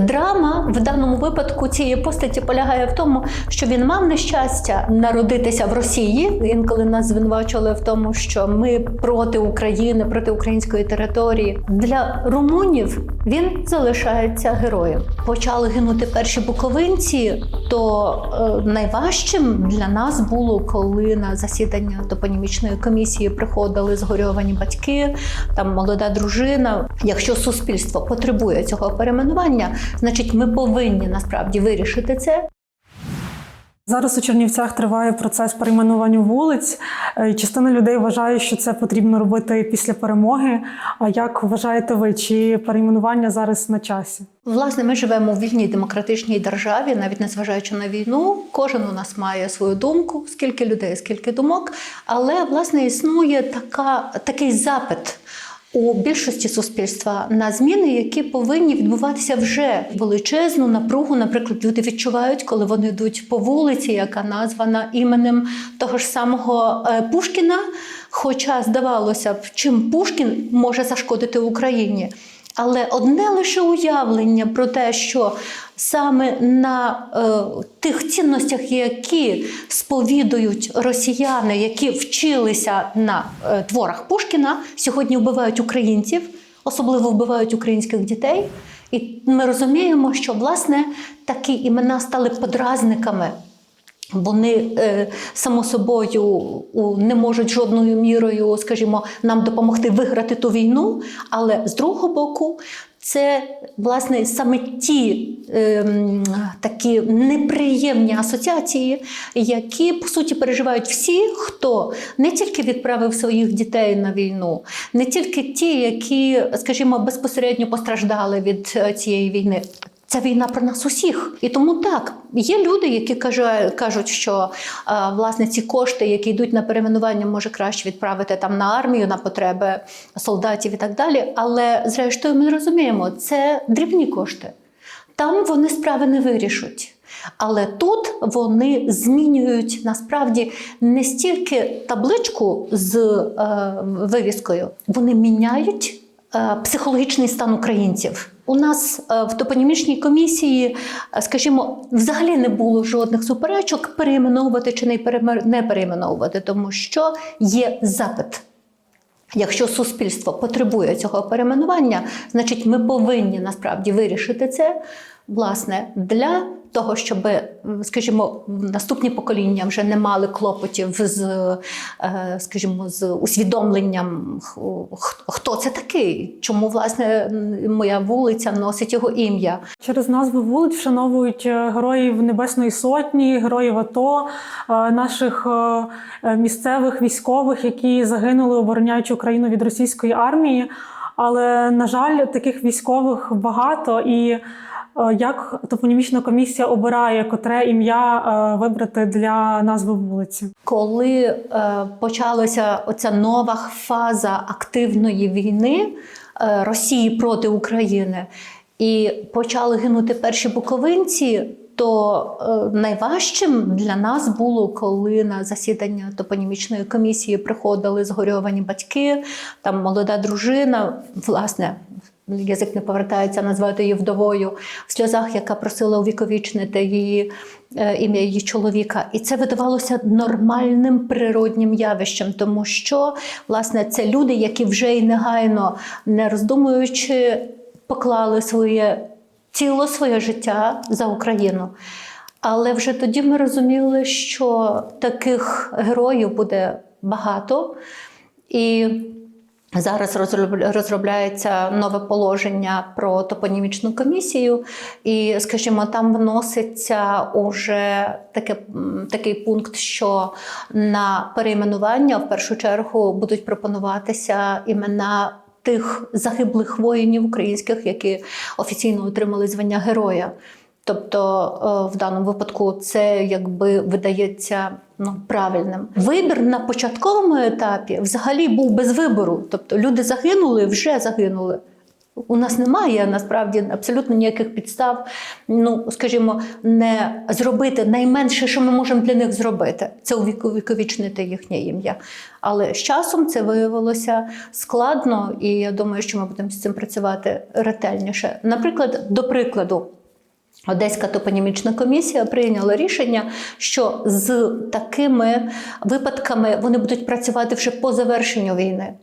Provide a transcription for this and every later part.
Драма в даному випадку цієї постаті полягає в тому, що він мав нещастя народитися в Росії. Інколи нас звинувачували в тому, що ми проти України, проти української території. Для румунів він залишається героєм. Почали гинути перші буковинці. То е, найважчим для нас було, коли на засідання топонімічної комісії приходили згорьовані батьки, там молода дружина. Якщо суспільство потребує цього перейменування, значить ми повинні насправді вирішити це. Зараз у Чернівцях триває процес перейменування вулиць. Е, Частина людей вважає, що це потрібно робити після перемоги. А як вважаєте ви, чи перейменування зараз на часі? Власне, ми живемо в вільній демократичній державі, навіть незважаючи на війну. Кожен у нас має свою думку, скільки людей, скільки думок. Але власне існує така, такий запит. У більшості суспільства на зміни, які повинні відбуватися вже величезну напругу. Наприклад, люди відчувають, коли вони йдуть по вулиці, яка названа іменем того ж самого е, Пушкіна. Хоча здавалося б, чим Пушкін може зашкодити Україні. Але одне лише уявлення про те, що саме на е, тих цінностях, які сповідують росіяни, які вчилися на е, творах Пушкіна, сьогодні вбивають українців, особливо вбивають українських дітей. І ми розуміємо, що власне такі імена стали подразниками. Вони е, само собою не можуть жодною мірою, скажімо, нам допомогти виграти ту війну. Але з другого боку, це власне саме ті е, такі неприємні асоціації, які по суті переживають всі, хто не тільки відправив своїх дітей на війну, не тільки ті, які, скажімо, безпосередньо постраждали від е, цієї війни. Це війна про нас усіх. І тому так, є люди, які кажуть, що власне ці кошти, які йдуть на перейменування, може краще відправити там на армію, на потреби солдатів і так далі. Але зрештою, ми розуміємо, це дрібні кошти. Там вони справи не вирішуть. Але тут вони змінюють насправді не стільки табличку з е, вивіскою, вони міняють е, психологічний стан українців. У нас е, в топонімічній комісії, е, скажімо, взагалі не було жодних суперечок перейменовувати чи не не тому що є запит. Якщо суспільство потребує цього перейменування, значить ми повинні насправді вирішити це власне для того, щоб, скажімо, наступні покоління вже не мали клопотів з, е, скажімо, з усвідомленням, хто це такий, чому власне моя вулиця носить його ім'я. Через назви вулиць вшановують е, героїв Небесної Сотні, героїв АТО, е, наших е, е, місцевих військових, які загинули, обороняючи Україну від російської армії. Але на жаль, таких військових багато і. Е, Як топонімічна комісія обирає котре ім'я е, вибрати для назви вулиці? Коли е, почалася оця нова фаза активної війни Росії проти України, і почали гинути перші буковинці, то найважчим для нас було, коли на засідання топонімічної комісії приходили згорьовані батьки, там молода дружина, власне. Язик не повертається назвати її вдовою в сльозах, яка просила увіковічнити її е, ім'я її чоловіка. І це видавалося нормальним природнім явищем, тому що власне це люди, які вже й негайно, не роздумуючи, поклали своє ціло своє життя за Україну. Але вже тоді ми розуміли, що таких героїв буде багато. І Зараз розроб- розробляється нове положення про топонімічну комісію, і, скажімо, там вноситься уже таке, такий пункт, що на перейменування в першу чергу будуть пропонуватися імена тих загиблих воїнів українських, які офіційно отримали звання героя. Тобто е, в даному випадку це якби видається ну, правильним. Вибір на початковому етапі взагалі був без вибору. Тобто люди загинули, вже загинули. У нас немає насправді абсолютно ніяких підстав, ну скажімо, не зробити найменше, що ми можемо для них зробити, це увіковічнити їхнє ім'я. Але з часом це виявилося складно, і я думаю, що ми будемо з цим працювати ретельніше. Наприклад, до прикладу. Одеська топонімічна комісія прийняла рішення, що з такими випадками вони будуть працювати вже по завершенню війни.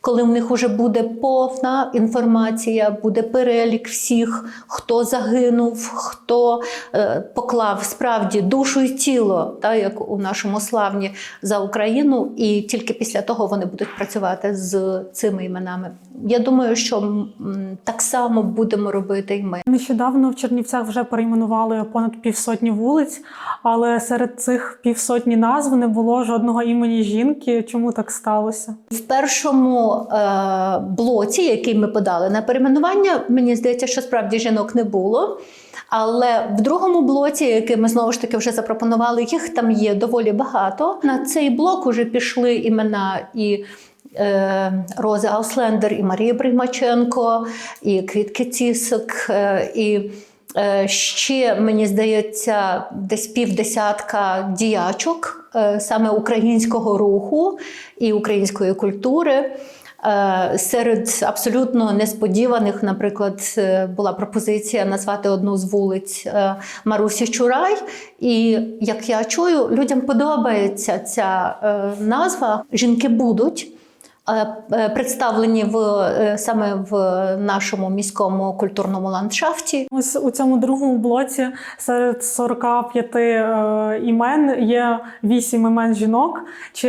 Коли в них вже буде повна інформація, буде перелік всіх, хто загинув, хто е, поклав справді душу і тіло, та, як у нашому славні за Україну, і тільки після того вони будуть працювати з цими іменами. Я думаю, що м, так само будемо робити і ми. Нещодавно в Чернівцях вже перейменували понад півсотні вулиць, але серед цих півсотні назв не було жодного імені жінки. Чому так сталося? В першому е, блоці, який ми подали на перейменування, мені здається, що справді жінок не було. Але в другому блоці, який ми знову ж таки вже запропонували, їх там є доволі багато. На цей блок уже пішли імена і. е, Рози Ауслендер, і Марії Бригмаченко, і Квітки Цісок, е, і ще, мені здається, десь півдесятка діячок е, саме українського руху і української культури. Е, Серед абсолютно несподіваних, наприклад, е, була пропозиція назвати одну з вулиць е, Марусі Чурай. І як я чую, людям подобається ця е, назва. Жінки будуть. Е, е, Представлені в е, саме в нашому міському культурному ландшафті. Ось у цьому другому блоці серед 45 е, імен є 8 імен жінок. Чи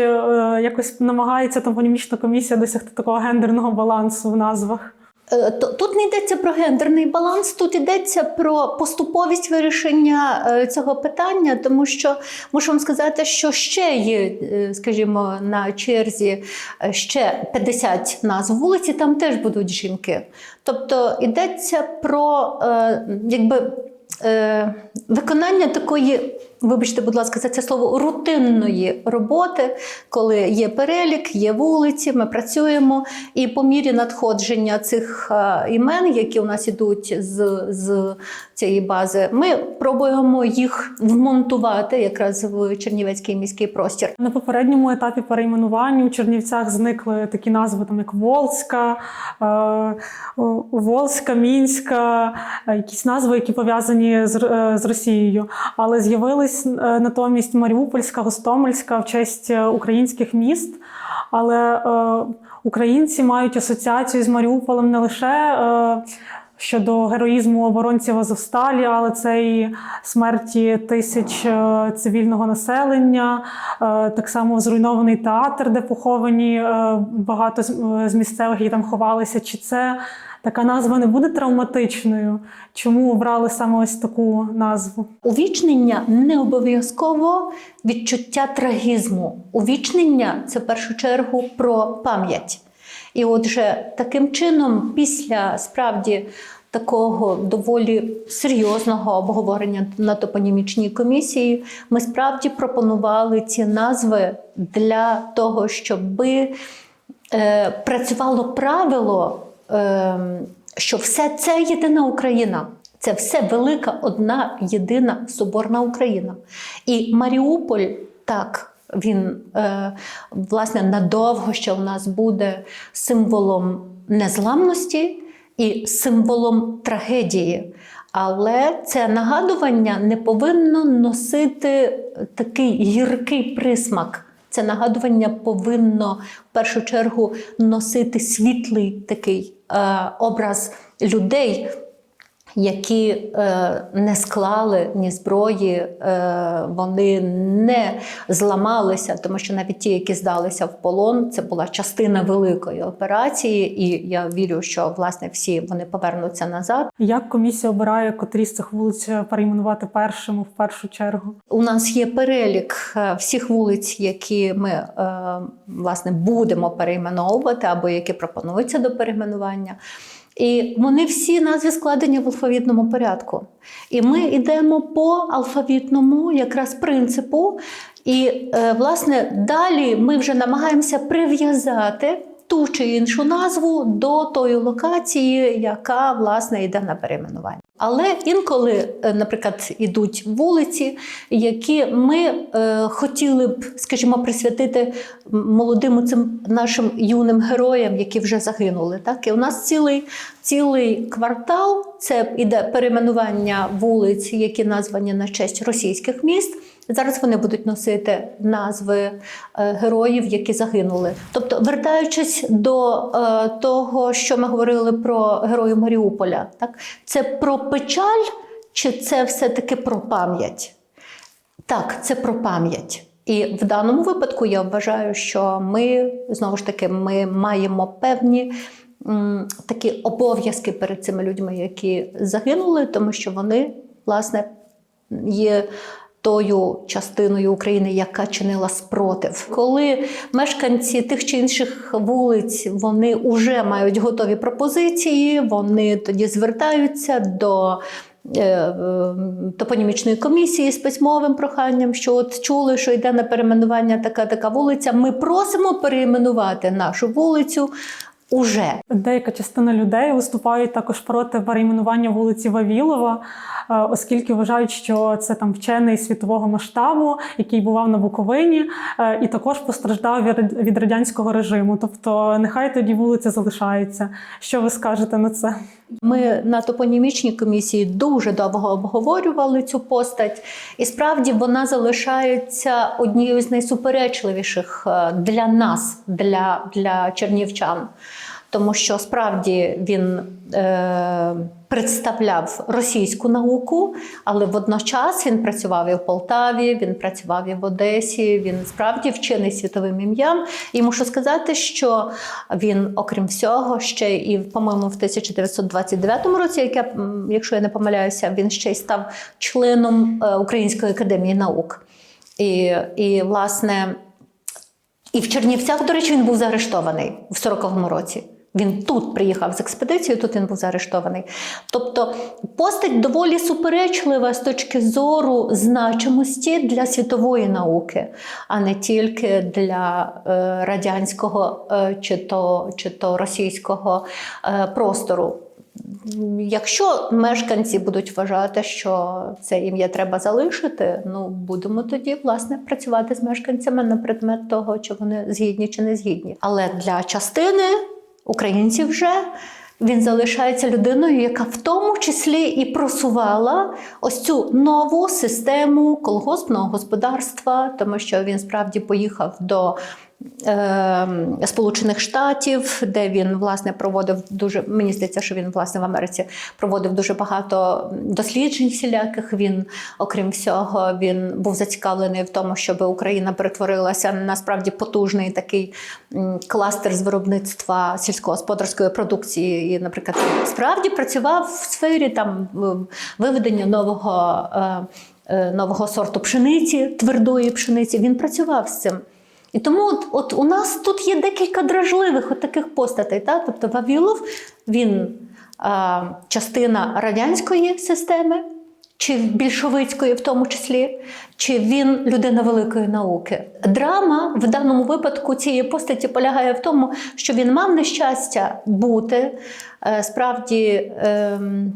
якось намагається топонімічна комісія досягти такого гендерного балансу в назвах? Е, Тут не йдеться про гендерний баланс, тут йдеться про поступовість вирішення е, цього питання, тому що мушу вам сказати, що ще є, е, скажімо, на черзі ще 50 назв вулиці, там теж будуть жінки. Тобто йдеться про якби. Виконання такої, вибачте, будь ласка, за це слово рутинної роботи, коли є перелік, є вулиці, ми працюємо, і по мірі надходження цих е, імен, які у нас ідуть з, з цієї бази, ми пробуємо їх вмонтувати якраз в Чернівецький міський простір. На попередньому етапі перейменування у Чернівцях зникли такі назви, там як Волська, е, Волська, Мінська, е, якісь назви, які пов'язані з, е, Росією. Але з'явились натомість Маріупольська, Гостомельська в честь українських міст. Але українці мають асоціацію з Маріуполем не лише. Щодо героїзму оборонців Азовсталі, але це і смерті тисяч е, цивільного населення, е, так само зруйнований театр, де поховані е, багато з місцевих, які там ховалися. Чи це така назва не буде травматичною? Чому обрали саме ось таку назву? Увічнення не обов'язково відчуття трагізму. Увічнення це в першу чергу про пам'ять. І отже, таким чином, після справді такого доволі серйозного обговорення на топонімічній комісії, ми справді пропонували ці назви для того, щоб е, працювало правило, е, що все це єдина Україна. Це все велика одна єдина соборна Україна. І Маріуполь так. Він е, власне надовго ще у нас буде символом незламності і символом трагедії. Але це нагадування не повинно носити такий гіркий присмак. Це нагадування повинно в першу чергу носити світлий такий е, образ людей, які е, не склали ні зброї, е, вони не зламалися, тому що навіть ті, які здалися в полон, це була частина великої операції, і я вірю, що власне всі вони повернуться назад. Як комісія обирає котрі з цих вулиць перейменувати першими в першу чергу? У нас є перелік е, всіх вулиць, які ми е, власне будемо перейменовувати або які пропонуються до перейменування. І вони всі назви складені в алфавітному порядку. І ми йдемо по алфавітному якраз принципу. І, е, власне, далі ми вже намагаємося прив'язати ту чи іншу назву до тої локації, яка власне йде на перейменування. Але інколи, е, наприклад, ідуть вулиці, які ми е, хотіли б, скажімо, присвятити молодим цим нашим юним героям, які вже загинули. Так і у нас цілий, цілий квартал це іде перейменування вулиць, які названі на честь російських міст. Зараз вони будуть носити назви е, героїв, які загинули. Тобто, вертаючись до е, того, що ми говорили про героїв Маріуполя, так це про печаль, чи це все-таки про пам'ять? Так, це про пам'ять. І в даному випадку я вважаю, що ми знову ж таки ми маємо певні м, такі обов'язки перед цими людьми, які загинули, тому що вони, власне, є тою частиною України, яка чинила спротив. Коли мешканці тих чи інших вулиць вони вже мають готові пропозиції, вони тоді звертаються до. е, е, Топонімічної комісії з письмовим проханням, що от чули, що йде на перейменування така така вулиця. Ми просимо перейменувати нашу вулицю уже. Деяка частина людей виступають також проти перейменування вулиці Вавілова, е, оскільки вважають, що це там вчений світового масштабу, який бував на Буковині, е, і також постраждав від- від радянського режиму. Тобто, нехай тоді вулиця залишається. Що ви скажете на це? Ми на топонімічній комісії дуже довго обговорювали цю постать, і справді вона залишається однією з найсуперечливіших е, для нас, для, для чернівчан. Тому що справді він е, представляв російську науку, але водночас він працював і в Полтаві, він працював і в Одесі. Він справді вчений світовим ім'ям. І мушу сказати, що він, окрім всього, ще і, по-моєму, в 1929 році, як я, якщо я не помиляюся, він ще й став членом е, Української академії наук. І, і власне. І в Чернівцях, до речі, він був заарештований в 40-му році. Він тут приїхав з експедицією, тут він був заарештований. Тобто постать доволі суперечлива з точки зору значимості для світової науки, а не тільки для е, радянського е, чи, то, чи то російського е, простору. Якщо мешканці будуть вважати, що це ім'я треба залишити, ну будемо тоді власне працювати з мешканцями на предмет того, чи вони згідні чи не згідні. Але для частини українців вже. Він залишається людиною, яка в тому числі і просувала ось цю нову систему колгоспного господарства, тому що він справді поїхав до Сполучених Штатів, де він власне проводив дуже. Мені здається, що він власне в Америці проводив дуже багато досліджень всіляких. Він, окрім всього, він був зацікавлений в тому, щоб Україна перетворилася на насправді потужний такий кластер з виробництва сільськогосподарської продукції. І, наприклад, справді працював в сфері там виведення нового. е, е, Нового сорту пшениці, твердої пшениці, він працював з цим. І тому от, от у нас тут є декілька дражливих от таких постатей. Та? Тобто Вавілов він а, частина радянської системи, чи більшовицької в тому числі, чи він людина великої науки. Драма в даному випадку цієї постаті полягає в тому, що він мав нещастя бути е, справді ем,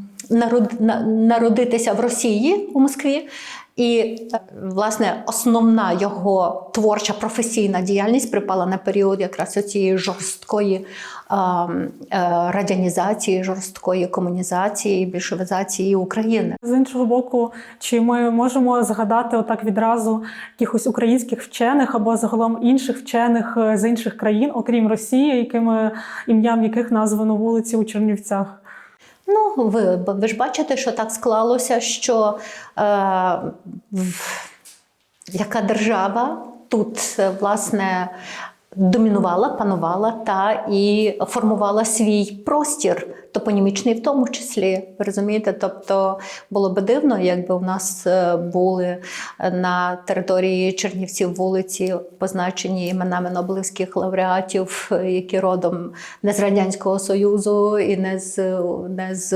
народитися в Росії у Москві. І е, власне основна його творча професійна діяльність припала на період якраз цієї жорсткої е, е, радянізації, жорсткої комунізації, більшовизації України. З іншого боку, чи ми можемо згадати отак відразу якихось українських вчених або загалом інших вчених е, з інших країн, окрім Росії, якими ім'ям яких названо вулиці у Чернівцях? Ну, ви, ви ж бачите, що так склалося, що е, в- яка держава тут, е, власне, домінувала, панувала та і формувала свій простір, топонімічний в тому числі. Ви розумієте? Тобто було би дивно, якби у нас е, були на території Чернівців вулиці, позначені іменами Нобелівських лауреатів, е, які родом не з Радянського Союзу і не з, не з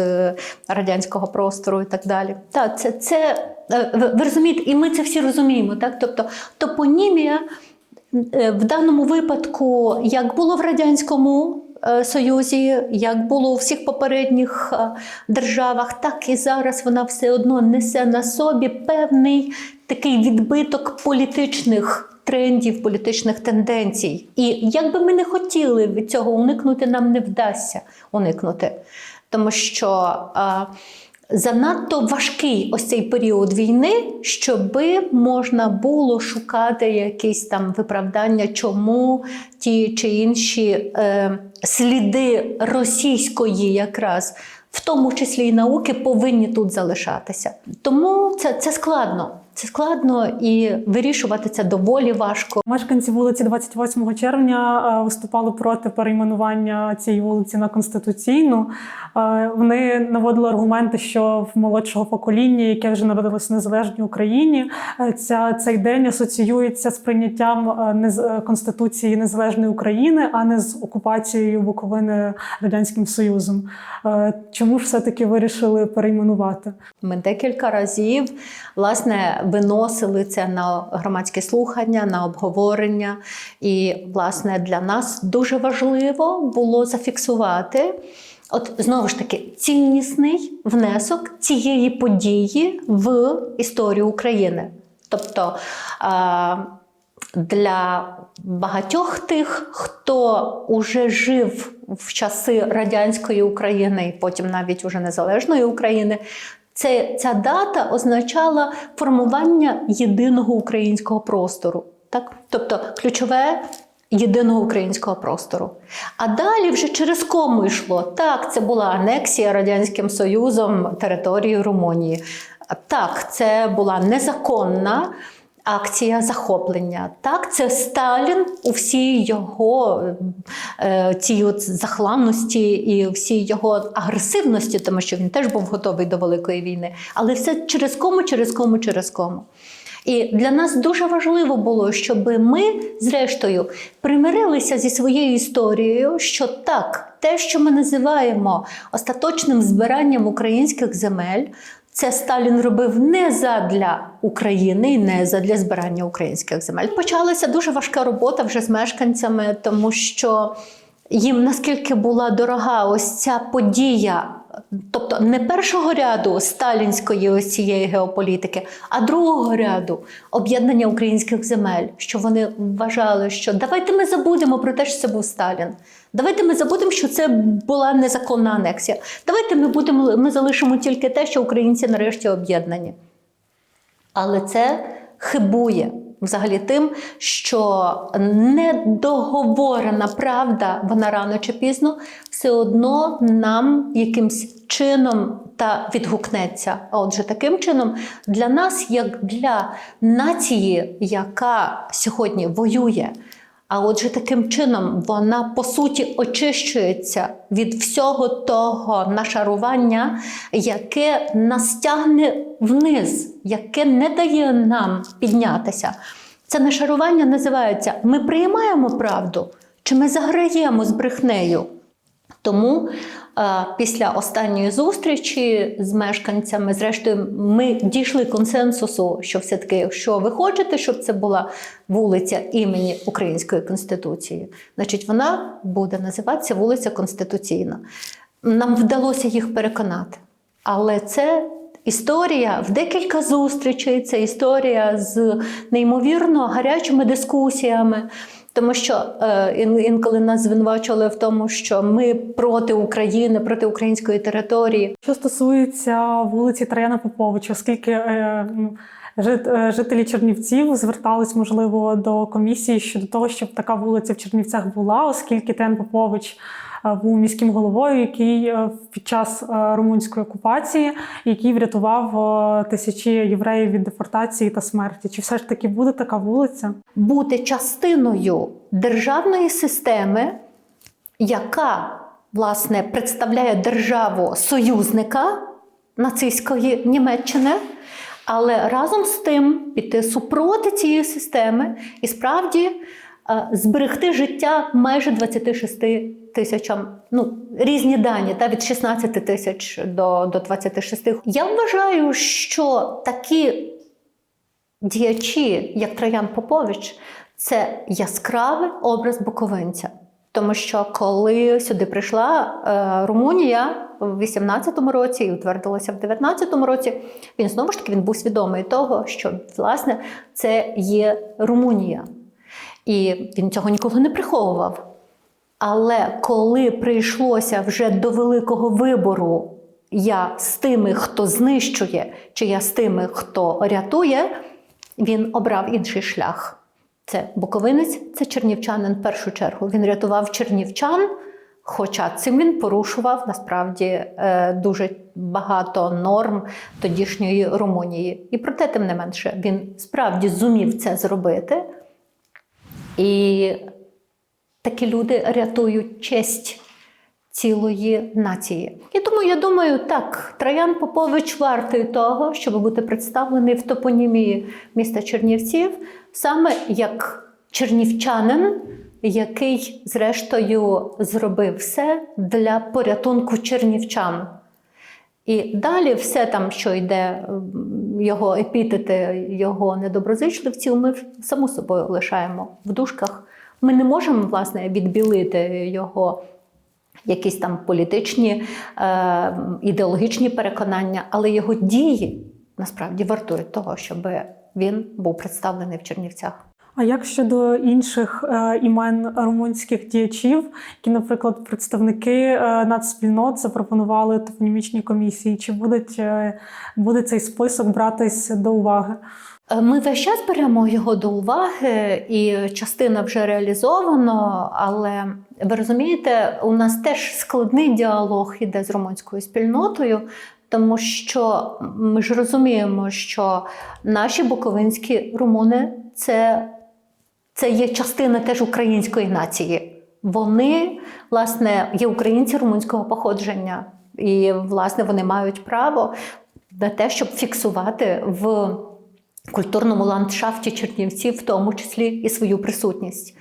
радянського простору, і так далі. Так, це, це е, ви, розумієте, і ми це всі розуміємо. Так? Тобто топонімія Е, В даному випадку, як було в Радянському е, Союзі, як було у всіх попередніх е, державах, так і зараз вона все одно несе на собі певний такий відбиток політичних. Трендів, політичних тенденцій. І як би ми не хотіли від цього уникнути, нам не вдасться уникнути. Тому що е, занадто важкий ось цей період війни, щоби можна було шукати якісь там виправдання, чому ті чи інші е, сліди російської якраз. В тому числі і науки повинні тут залишатися. Тому це, це складно. Це складно і вирішувати це доволі важко. Мешканці вулиці 28 червня е, виступали проти перейменування цієї вулиці на конституційну. Е, Вони наводили аргументи, що в молодшого покоління, яке вже народилось в незалежній Україні, е, ця цей день асоціюється з прийняттям конституції незалежної України, а не з окупацією Буковини радянським Союзом. Чому ж все таки вирішили перейменувати? Ми декілька разів власне виносили це на громадські слухання, на обговорення. І, власне, для нас дуже важливо було зафіксувати. От знову ж таки, ціннісний внесок цієї події в історію України. Тобто для багатьох тих, хто уже жив в часи радянської України і потім навіть уже незалежної України, це, ця дата означала формування єдиного українського простору. Так? Тобто ключове єдиного українського простору. А далі вже через кому йшло. Так, це була анексія Радянським Союзом території Румунії. Так, це була незаконна. Акція захоплення. Так, це Сталін у всій його е, цій от захламності і всій його агресивності, тому що він теж був готовий до великої війни. Але все через кому, через кому, через кому. І для нас дуже важливо було, щоб ми, зрештою, примирилися зі своєю історією, що так, те, що ми називаємо остаточним збиранням українських земель, це Сталін робив не задля України і не задля збирання українських земель. Почалася дуже важка робота вже з мешканцями, тому що їм наскільки була дорога ось ця подія. Тобто не першого ряду сталінської ось цієї геополітики, а другого ряду об'єднання українських земель, що вони вважали, що давайте ми забудемо про те, що це був Сталін. Давайте ми забудемо, що це була незаконна анексія. Давайте ми будемо ми залишимо тільки те, що українці нарешті об'єднані. Але це хибує взагалі тим, що недоговорена правда, вона рано чи пізно, все одно нам якимсь чином та відгукнеться. А отже, таким чином, для нас, як для нації, яка сьогодні воює. А отже, таким чином вона по суті очищується від всього того нашарування, яке нас тягне вниз, яке не дає нам піднятися. Це нашарування називається Ми приймаємо правду чи ми заграємо з брехнею. Тому е, після останньої зустрічі з мешканцями, зрештою, ми дійшли консенсусу, що все-таки, якщо ви хочете, щоб це була вулиця імені Української Конституції, значить вона буде називатися вулиця Конституційна. Нам вдалося їх переконати. Але це історія в декілька зустрічей, це історія з неймовірно гарячими дискусіями. Тому що е, інколи нас звинувачували в тому, що ми проти України, проти української території. Що стосується вулиці Траяна Поповича, оскільки е, е, жителі Чернівців звертались, можливо, до комісії щодо того, щоб така вулиця в Чернівцях була, оскільки Траян Попович був міським головою, який е, під час е, румунської окупації, який врятував е, тисячі євреїв від депортації та смерті. Чи все ж таки буде така вулиця? Бути частиною державної системи, яка власне представляє державу союзника нацистської Німеччини. Але разом з тим піти супроти цієї системи і справді е, зберегти життя майже 26 тисячам, ну різні дані, та від 16 тисяч до, до 26. Я вважаю, що такі діячі, як Троян Попович, це яскравий образ буковинця. Тому що коли сюди прийшла е, Румунія в 18-му році і утвердилася в 19-му році, він знову ж таки він був свідомий того, що власне це є Румунія. І він цього ніколи не приховував. Але коли прийшлося вже до великого вибору, я з тими, хто знищує, чи я з тими, хто рятує, він обрав інший шлях. Це буковинець, це чернівчанин в першу чергу. Він рятував чернівчан, хоча цим він порушував насправді е, дуже багато норм тодішньої Румунії. І проте, тим не менше, він справді зумів це зробити. І такі люди рятують честь цілої нації. І тому я думаю, так, Троян Попович вартий того, щоб бути представлений в топонімії міста Чернівців, саме як чернівчанин, який, зрештою, зробив все для порятунку чернівчан. І далі все там, що йде, його епітети, його недоброзичливців, ми само собою лишаємо в дужках. Ми не можемо власне відбілити його якісь там політичні, е, ідеологічні переконання, але його дії насправді вартують того, щоб він був представлений в Чернівцях. А як щодо інших е, імен румунських діячів, які, наприклад, представники е, нацспільнот запропонували топонімічні комісії? Чи будуть, е, буде цей список братись до уваги? Е, Ми весь час беремо його до уваги, і частина вже реалізовано. Але ви розумієте, у нас теж складний діалог іде з румунською спільнотою, тому що ми ж розуміємо, що наші буковинські румуни це, це є частина теж української нації. Вони, власне, є українці румунського походження, і, власне, вони мають право на те, щоб фіксувати в культурному ландшафті Чернівців, в тому числі і свою присутність.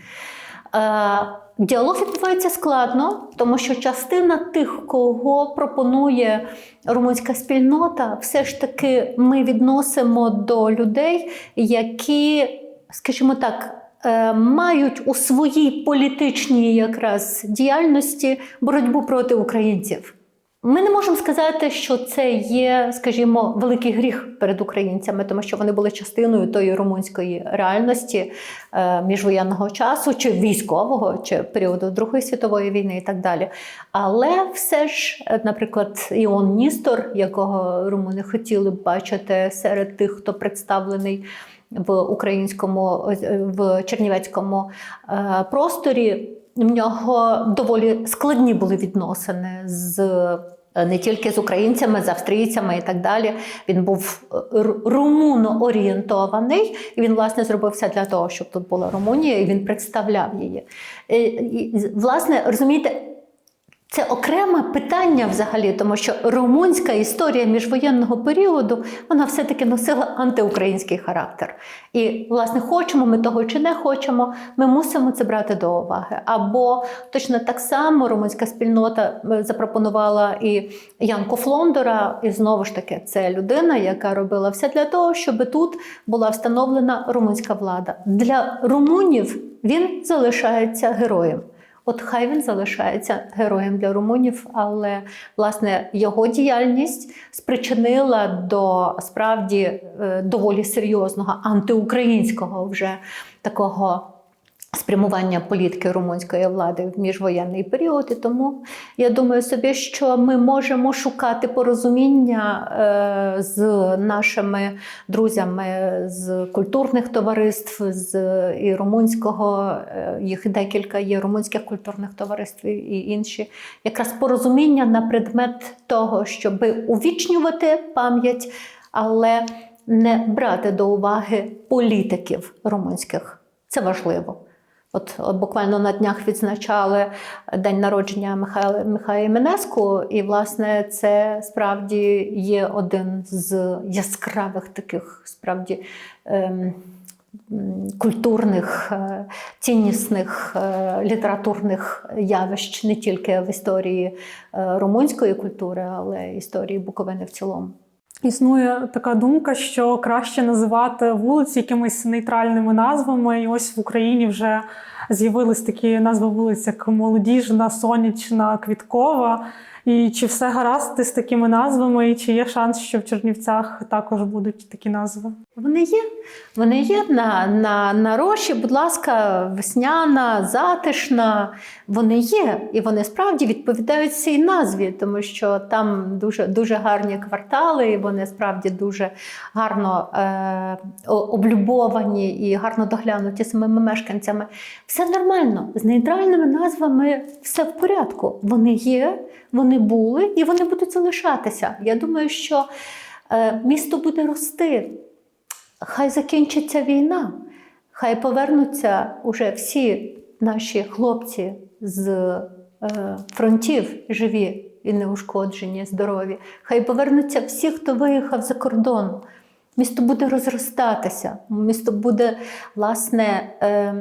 Е, Діалог відбувається складно, тому що частина тих, кого пропонує румунська спільнота, все ж таки ми відносимо до людей, які, скажімо так, е, мають у своїй політичній якраз діяльності боротьбу проти українців. Ми не можемо сказати, що це є, скажімо, великий гріх перед українцями, тому що вони були частиною тої румунської реальності е, міжвоєнного часу, чи військового, чи періоду Другої світової війни і так далі. Але все ж, е, наприклад, Іон Ністор, якого румуни хотіли б бачити серед тих, хто представлений в українському е, в чернівецькому просторі. В нього доволі складні були відносини з е, не тільки з українцями, з австрійцями і так далі. Він був р- румуно орієнтований, і він, власне, зробив все для того, щоб тут була Румунія, і він представляв її. І, і, власне, розумієте, це окреме питання взагалі, тому що румунська історія міжвоєнного періоду вона все-таки носила антиукраїнський характер. І, власне, хочемо ми того чи не хочемо, ми мусимо це брати до уваги. Або точно так само румунська спільнота е, запропонувала і Янку Флондора, і знову ж таки, це людина, яка робила все для того, щоб тут була встановлена румунська влада. Для румунів він залишається героєм. От хай він залишається героєм для румунів, але власне його діяльність спричинила до справді е, доволі серйозного антиукраїнського вже такого спрямування політики румунської влади в міжвоєнний період. І тому я думаю собі, що ми можемо шукати порозуміння е, з нашими друзями з культурних товариств, з і румунського, е, їх декілька є румунських культурних товариств і інші, якраз порозуміння на предмет того, щоб увічнювати пам'ять, але не брати до уваги політиків румунських. Це важливо. От, буквально на днях відзначали день народження Михайла Михайла Іменеску, і власне це справді є один з яскравих таких справді ем, культурних, е, ціннісних е, літературних явищ не тільки в історії е, румунської культури, але й історії Буковини в цілому. Існує така думка, що краще називати вулиці якимись нейтральними назвами. І ось в Україні вже з'явились такі назви вулиць, як Молодіжна, Сонячна, Квіткова. І чи все гаразд з такими назвами, і чи є шанс, що в Чернівцях також будуть такі назви? Вони є. Вони є на, на, на роші, будь ласка, весняна, затишна. Вони є. І вони справді відповідають цій назві, тому що там дуже, дуже гарні квартали, і вони справді дуже гарно е, облюбовані і гарно доглянуті самими мешканцями. Все нормально. З нейтральними назвами все в порядку. Вони є, вони були і вони будуть залишатися. Я думаю, що е, місто буде рости. Хай закінчиться війна, хай повернуться уже всі наші хлопці з е, фронтів живі і неушкоджені, здорові. Хай повернуться всі, хто виїхав за кордон. Місто буде розростатися, місто буде, власне, е,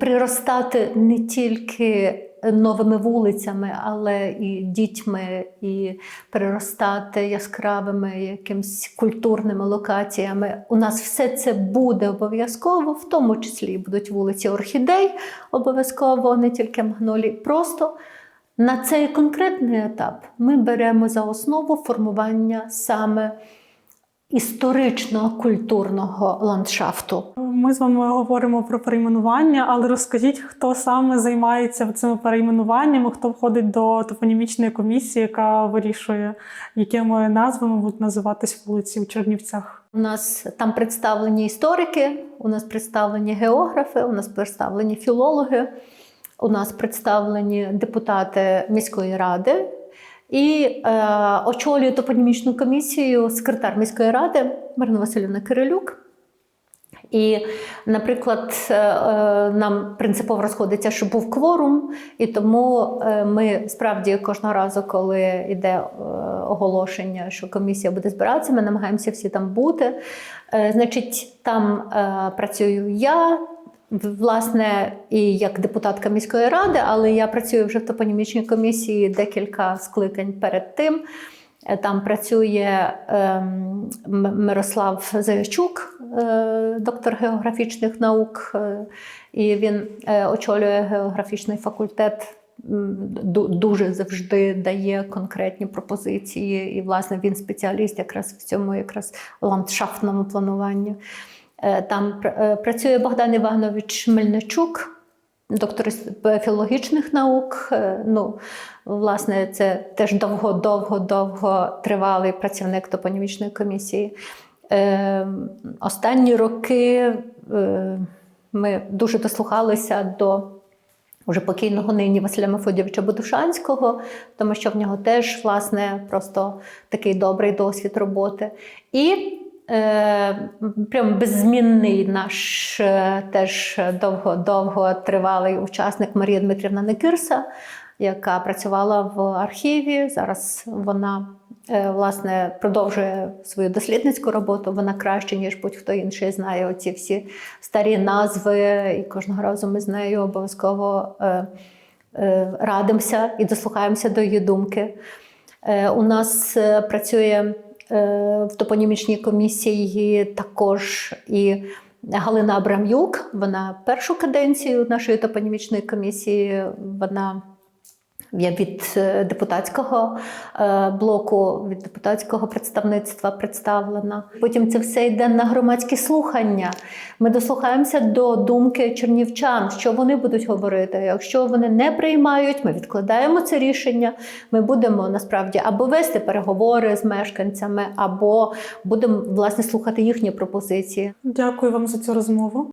приростати не тільки новими вулицями, але і дітьми, і переростати яскравими якимись культурними локаціями. У нас все це буде обов'язково, в тому числі будуть вулиці орхідей, обов'язково, не тільки магнолій. Просто на цей конкретний етап ми беремо за основу формування саме історичного культурного ландшафту. Ми з вами говоримо про перейменування, але розкажіть, хто саме займається цими перейменуваннями, хто входить до топонімічної комісії, яка вирішує, якими назвами будуть називатись вулиці у Чернівцях. У нас там представлені історики, у нас представлені географи, у нас представлені філологи, у нас представлені депутати міської ради. І е, очолює топонімічну комісію секретар міської ради Марина Васильівна Кирилюк. І, наприклад, е, е, нам принципово розходиться, щоб був кворум, і тому е, ми справді кожного разу, коли йде оголошення, що комісія буде збиратися, ми намагаємося всі там бути. Значить, там працюю я. Власне, і як депутатка міської ради, але я працюю вже в топонімічній комісії декілька скликань перед тим. Е, Там працює ем, Мирослав Заячук, е, доктор географічних наук, е, і він очолює географічний факультет. Дуже завжди дає конкретні пропозиції, і власне він спеціаліст якраз в цьому якраз ландшафтному плануванні. Там працює Богдан Іванович Мельничук, доктор філологічних наук. Е, Ну, власне, це теж довго-довго-довго тривалий працівник топонімічної комісії. Е, Останні роки е, ми дуже дослухалися до уже покійного нині Василя Мефодійовича Будушанського, тому що в нього теж власне просто такий добрий досвід роботи. І прям беззмінний наш е, теж довго-довго тривалий учасник Марія Дмитрівна Никирса, яка працювала в архіві. Зараз вона е, власне продовжує свою дослідницьку роботу. Вона краще, ніж будь-хто інший, знає оці всі старі назви, і кожного разу ми з нею обов'язково е, е, радимося і дослухаємося до її думки. Е, У нас е, працює е, в топонімічній комісії також і Галина Абрам'юк. Вона першу каденцію нашої топонімічної комісії. Вона я від е, депутатського е, блоку, від депутатського представництва представлена. Потім це все йде на громадські слухання. Ми дослухаємося до думки чернівчан, що вони будуть говорити. Якщо вони не приймають, ми відкладаємо це рішення. Ми будемо насправді або вести переговори з мешканцями, або будемо власне слухати їхні пропозиції. Дякую вам за цю розмову.